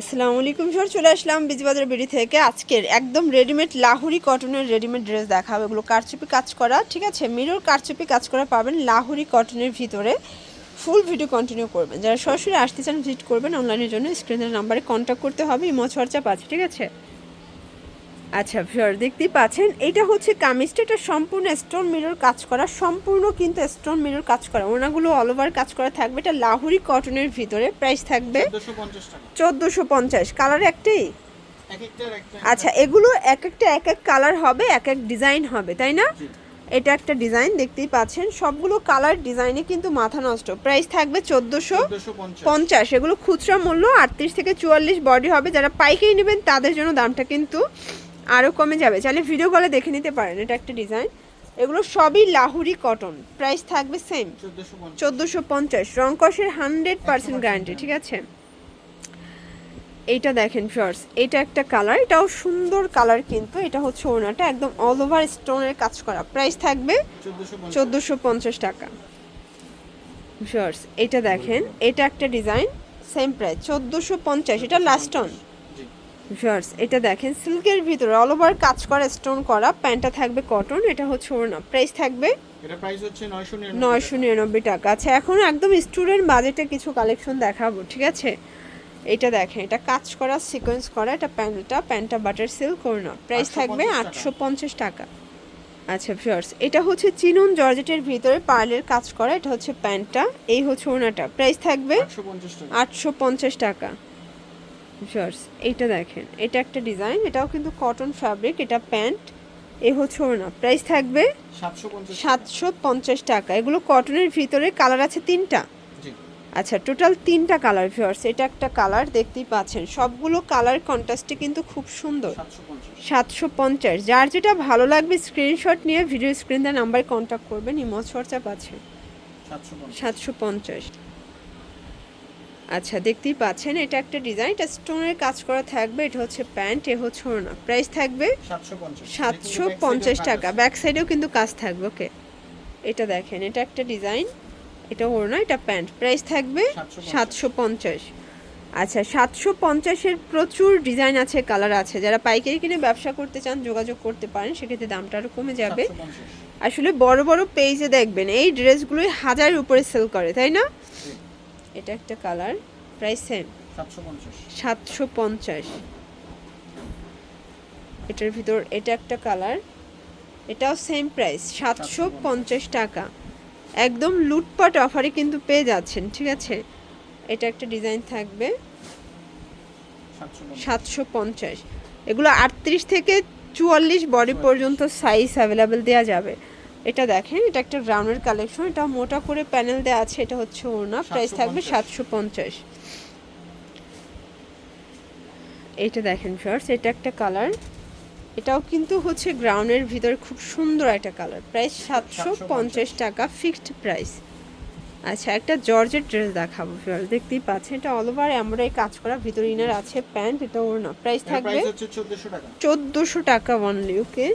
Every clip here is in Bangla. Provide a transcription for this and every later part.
আসসালামু আলাইকুম সর চলে আসলাম বিজিবাজার বিড়ি থেকে। আজকের একদম রেডিমেড লাহুরি কটনের রেডিমেড ড্রেস দেখাবো। এগুলো কারচুপি কাজ করা, ঠিক আছে? মিরর কারচুপি কাজ করা পাবেন লাহুরি কটনের ভিতরে। ফুল ভিডিও কন্টিনিউ করবেন। যারা সরাসরি আসতে চান ভিজিট করবেন অনলাইনের জন্য। স্ক্রিনের নাম্বারে কন্ট্যাক্ট করতে হবে ইমো চর্চা পাচ্ছে ঠিক আছে? আচ্ছা ফিওর দেখতেই পাচ্ছেন এটা হচ্ছে কামিজটা এটা সম্পূর্ণ স্টোন মিরর কাজ করা সম্পূর্ণ কিন্তু স্টোন মিরর কাজ করা ওনাগুলো অল ওভার কাজ করা থাকবে এটা লাহুরি কটনের ভিতরে প্রাইস থাকবে চোদ্দশো পঞ্চাশ কালার একটাই? আচ্ছা এগুলো এক একটা এক এক কালার হবে এক এক ডিজাইন হবে তাই না? এটা একটা ডিজাইন দেখতেই পাচ্ছেন সবগুলো কালার ডিজাইনে কিন্তু মাথা নষ্ট প্রাইস থাকবে চোদ্দোশো পঞ্চাশ। পঞ্চাশ এগুলো খুচরা মূল্য আটত্রিশ থেকে চুয়াল্লিশ বডি হবে যারা পাইকারি নেবেন তাদের জন্য দামটা কিন্তু আরও কমে যাবে। চাইলে ভিডিও কলে দেখে নিতে পারেন এটা একটা ডিজাইন এগুলো সবই লাহুরি কটন প্রাইস থাকবে সেম চোদ্দশো পঞ্চাশ। রংকসের হান্ড্রেড পার্সেন্ট গ্যারান্টি ঠিক আছে? এইটা দেখেন ফিয়ার্স এটা একটা কালার এটাও সুন্দর কালার কিন্তু এটা হচ্ছে ওনাটা একদম অল ওভার স্টোনের কাজ করা। প্রাইস থাকবে চোদ্দশো পঞ্চাশ। চোদ্দোশো পঞ্চাশ টাকা। ফিয়ার্স এটা দেখেন এটা একটা ডিজাইন সেম প্রাইস চোদ্দোশো পঞ্চাশ এটা লাস্ট অন জি ফিয়ার্স এটা দেখেন সিল্কের ভিতরে অল ওভার কাজ করা স্টোন করা প্যান্টটা থাকবে কটন এটা হচ্ছে ওনা প্রাইস থাকবে এটা প্রাইস হচ্ছে নয়শো নয়শো নিরানব্বই টাকা। আচ্ছা এখন একদম স্টুডেন্ট বাজেটে কিছু কালেকশন দেখাবো ঠিক আছে? এটা দেখেন এটা কাজ করা সিকোয়েন্স করা এটা প্যান্টটা প্যান্টটা বাটার সিল্ক করোনা প্রাইস থাকবে 850 টাকা। আচ্ছা ফিয়ার্স এটা হচ্ছে চিনুন জর্জেটের ভিতরে পার্লের কাজ করা এটা হচ্ছে প্যান্টটা এই হচ্ছে ওনাটা। প্রাইস থাকবে আটশো পঞ্চাশ টাকা। ফিয়ার্স এইটা দেখেন এটা একটা ডিজাইন এটাও কিন্তু কটন ফ্যাব্রিক এটা প্যান্ট এই হচ্ছে ওনা প্রাইস থাকবে সাতশো পঞ্চাশ টাকা। এগুলো কটনের ভিতরে কালার আছে তিনটা। আচ্ছা টোটাল তিনটা কালার ভিওর্স এটা একটা কালার দেখতেই পাচ্ছেন। সবগুলো কালার কন্ট্রাস্টে কিন্তু খুব সুন্দর। সাতশো পঞ্চাশ। যার যেটা ভালো লাগবে স্ক্রিনশট নিয়ে ভিডিও স্ক্রিন দেওয়ার নাম্বারে কন্ট্যাক্ট করবেন ইমো চর্চা পাচ্ছেন সাতশো সাতশো পঞ্চাশ। আচ্ছা দেখতেই পাচ্ছেন এটা একটা ডিজাইন এটা স্টোনের কাজ করা থাকবে এটা হচ্ছে প্যান্ট এ হচ্ছে ওড়না। প্রাইস থাকবে সাতশো পঞ্চাশ। টাকা ব্যাক সাইডেও কিন্তু কাজ থাকবে ওকে। এটা দেখেন এটা একটা ডিজাইন এটা ওড়না এটা প্যান্ট। প্রাইস থাকবে 750 সাতশো পঞ্চাশ। আচ্ছা সাতশো পঞ্চাশের প্রচুর ডিজাইন আছে কালার আছে। যারা পাইকারি কিনে ব্যবসা করতে চান যোগাযোগ করতে পারেন সেক্ষেত্রে দামটা আরও কমে যাবে। আসলে বড় বড় পেজে দেখবেন এই ড্রেসগুলোই হাজারের উপরে সেল করে তাই না। এটা একটা কালার। Price same. সাতশো পঞ্চাশ। এটার ভিতর এটা একটা কালার। এটাও সেম প্রাইস সাতশো পঞ্চাশ টাকা। একদম লুটপাট অফারে কিন্তু পেয়ে যাচ্ছেন ঠিক আছে? এটা একটা ডিজাইন থাকবে। সাতশো পঞ্চাশ। সাতশো পঞ্চাশ। এগুলো আটত্রিশ থেকে চুয়াল্লিশ বডি পর্যন্ত সাইজ অ্যাভেলেবেল দেওয়া যাবে। এটা দেখেন এটা একটা গ্রাউন্ডের কালেকশন এটা মোটা করে প্যানেল দেওয়া আছে এটা হচ্ছে ওড়না প্রাইস থাকবে সাতশো পঞ্চাশ। এইটা দেখেন ফার্স এটা একটা কালার এটাও কিন্তু হচ্ছে গ্রাউন্ডের ভিতর খুব সুন্দর একটা কালার প্রাইস সাতশো পঞ্চাশ টাকা ফিক্সড প্রাইস আচ্ছা একটা জর্জের ড্রেস দেখাবো ফিয়ার দেখতেই পাচ্ছেন এটা অল ওভার আমরাই কাজ করা ভিতর ইনার আছে প্যান্ট এটা প্রাইস থাকবে প্রাইস টাকা। চোদ্দোশো টাকা অনলি ওকে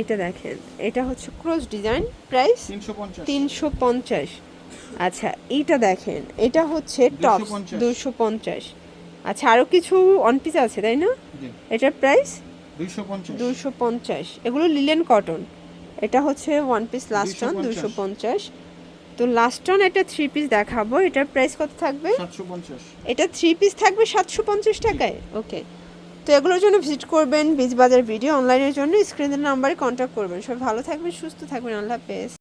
এটা দেখেন এটা হচ্ছে ক্রস ডিজাইন প্রাইস তিনশো পঞ্চাশ। আচ্ছা এইটা দেখেন এটা হচ্ছে টপ দুশো পঞ্চাশ। আচ্ছা আরও কিছু অন পিস আছে তাই না? এটার প্রাইস দুশো পঞ্চাশ। এগুলো লিলেন কটন এটা হচ্ছে ওয়ান পিস লাস্ট অন দুশো পঞ্চাশ। তো লাস্ট অন একটা থ্রি পিস দেখাবো এটার প্রাইস কত থাকবে? এটা থ্রি পিস থাকবে সাতশো পঞ্চাশ টাকায়। ওকে তো এগুলোর জন্য ভিজিট করবেন বীজ বাজার ভিডিও, অনলাইনের জন্য স্ক্রিনের নাম্বারে কন্ট্যাক্ট করবেন। সবাই ভালো থাকবেন, সুস্থ থাকবেন, আল্লাহ হাফেজ।